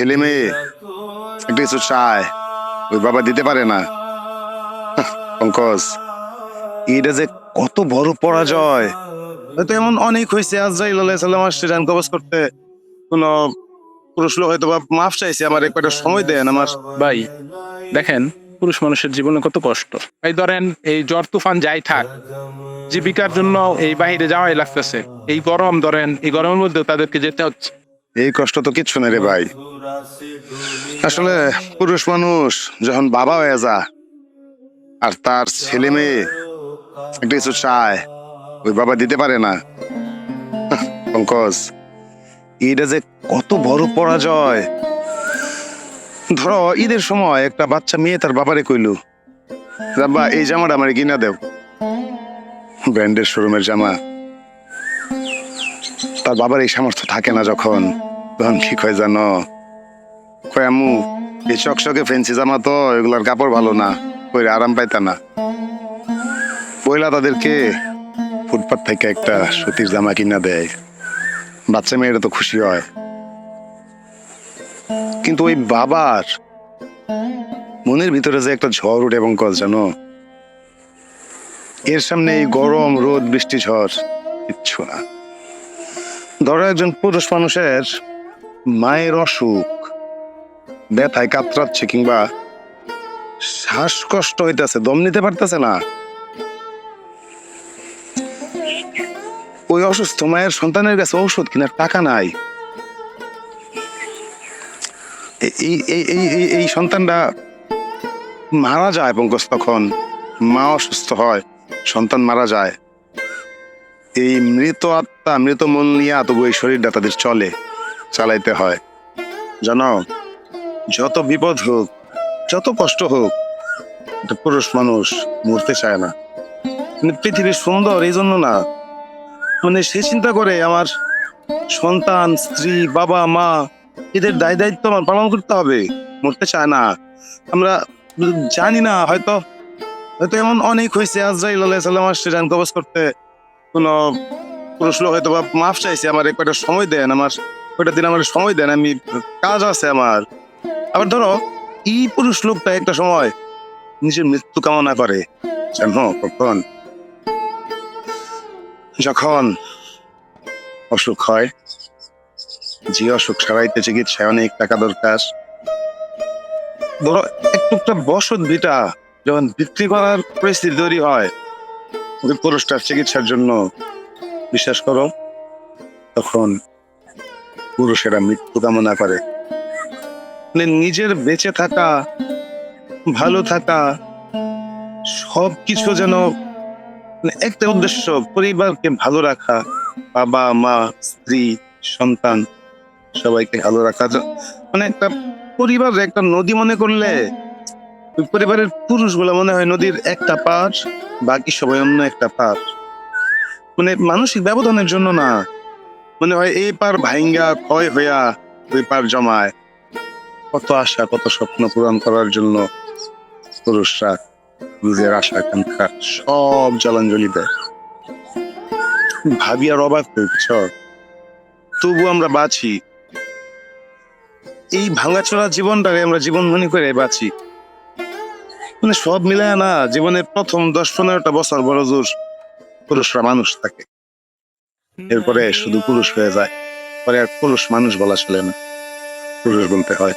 ছেলে মেয়ে? একটা কিছু চায়। ওই বাবা দিতে পারে না। পঙ্কজ এটা যে কত বড় পরাজয়। হয়তো এমন অনেক হয়েছে আজরাইল আলাইসাল্লাম আসছে রান কবজ করতে। কোন পুরুষ লোক হয়তো বা মাফ চাইছে আমার একটা সময় দেন আমার। ভাই দেখেন পুরুষ মানুষের জীবনে কত কষ্ট। এই ধরেন এই জ্বর তুফান যাই থাক জীবিকার জন্য এই বাইরে যাওয়াই লাগতেছে। এই গরম ধরেন এই গরমের মধ্যে তাদেরকে যেতে হচ্ছে। এই কষ্ট তো কিচ্ছু না রে ভাই। আসলে পুরুষ মানুষ যখন বাবা হয়ে যা আর তার ছেলে মেয়ে কিছু চায়, ওই বাবা দিতে পারে না। পঙ্কজ এটা যে কত বড় পরাজয়। ধরো, ঈদের সময় একটা বাচ্চা মেয়ে তার বাবারে কইলো, রাব্বা, এই জামাটা আমার কিনা দেও। ব্র্যান্ডের শোরুমের জামা। তার বাবার এই সামর্থ্য থাকে না যখন। তখন কি কয় জানো কয়, আম্মু, এই চকচকে ফেন্সি জামা তো, এগুলার কাপড় ভালো না কই আরাম পাইতা না। পয়লা তাদেরকে ফুটপাত থেকে একটা সুতির জামা কিনা দেয়। বাচ্চা মেয়েরা তো খুশি হয়। কিন্তু ওই বাবার মনের ভিতরে যে একটা ঝড় উঠে এবং কল জানো এর সামনে এই গরম, রোদ, বৃষ্টি, ঝড়, কিচ্ছু না। ধরো একজন পুরুষ মানুষের মায়ের অসুখ, ব্যথায় কাতরাচ্ছে কিংবা শ্বাসকষ্ট হইতেছে, দম নিতে পারতেছে না। ওই অসুস্থ মায়ের সন্তানের কাছে ঔষধ কেনার টাকা নাই। এই, এই- এই সন্তানটা মারা যায় পঙ্কজ, তখন মা অসুস্থ হয়, সন্তান মারা যায়। এই মৃত আত্মা, মৃত মন নিয়ে তবু এই শরীরটা তাদের চলে, চালাইতে হয়। জানো, যত বিপদ হোক, যত কষ্ট হোক, একটা পুরুষ মানুষ মরতে চায় না। মানে পৃথিবী সুন্দর, এই জন্য না। মানে সে চিন্তা করে, আমার সন্তান, স্ত্রী, বাবা, মা, এদের দায় দায়িত্ব আমার পালন করতে হবে, মরতে চায় না। আমরা জানি না, হয়তো হয়তো এমন অনেক হয়েছে, আজরাইল আলাইসাল্লাম আসছে রান কবজ করতে কোন পুরুষ লোক হয়তো বা মাফ চাইছে, আমার একটা সময় দেন, আমার কয়টা দিন আমার সময় দেন, আমি কাজ আছে আমার। আবার ধরো, এই পুরুষ লোকটা একটা সময় নিজের মৃত্যু কামনা করে জানো কখন যখন অসুখ হয়, যে অসুখ সারাইতে চিকিৎসায় অনেক টাকা দরকার, ধরো একটুকটা বসত ভিটা যখন বিক্রি করার পরিস্থিতি তৈরি হয় ওই পুরুষটার চিকিৎসার জন্য বিশ্বাস করো, তখন পুরুষেরা মৃত্যু কামনা করে। মানে নিজের বেঁচে থাকা, ভালো থাকা সব কিছু যেন মানে একটা উদ্দেশ্য, পরিবারকে ভালো রাখা, বাবা, মা, স্ত্রী, সন্তান, সবাইকে ভালো রাখা। মানে একটা পরিবার, একটা নদী মনে করলে পরিবারের পুরুষগুলো মনে হয় নদীর একটা পার বাকি সবাই অন্য একটা পার। মানে মানসিক ব্যবধানের জন্য না। মনে হয় এই পার ভাইঙ্গা ক্ষয় হইয়া ওই পার জমায়। কত আশা, কত স্বপ্ন পূরণ করার জন্য পুরুষরা নিজের আশা, আকাঙ্ক্ষা সব জলাঞ্জলি দেয়। ভাবি আর অবাক হয়েছ তবু আমরা বাঁচি। এই ভাঙাচোরা জীবনটাকে আমরা জীবন মনে করে বাঁচি। মানে সব মিলায় না জীবনে প্রথম দশ পনেরোটা বছর বড় জোর পুরুষরা মানুষ থাকে। এরপরে শুধু পুরুষ হয়ে যায়, পরে আর পুরুষ মানুষ বলা চলে না। পুরুষ বলতে হয়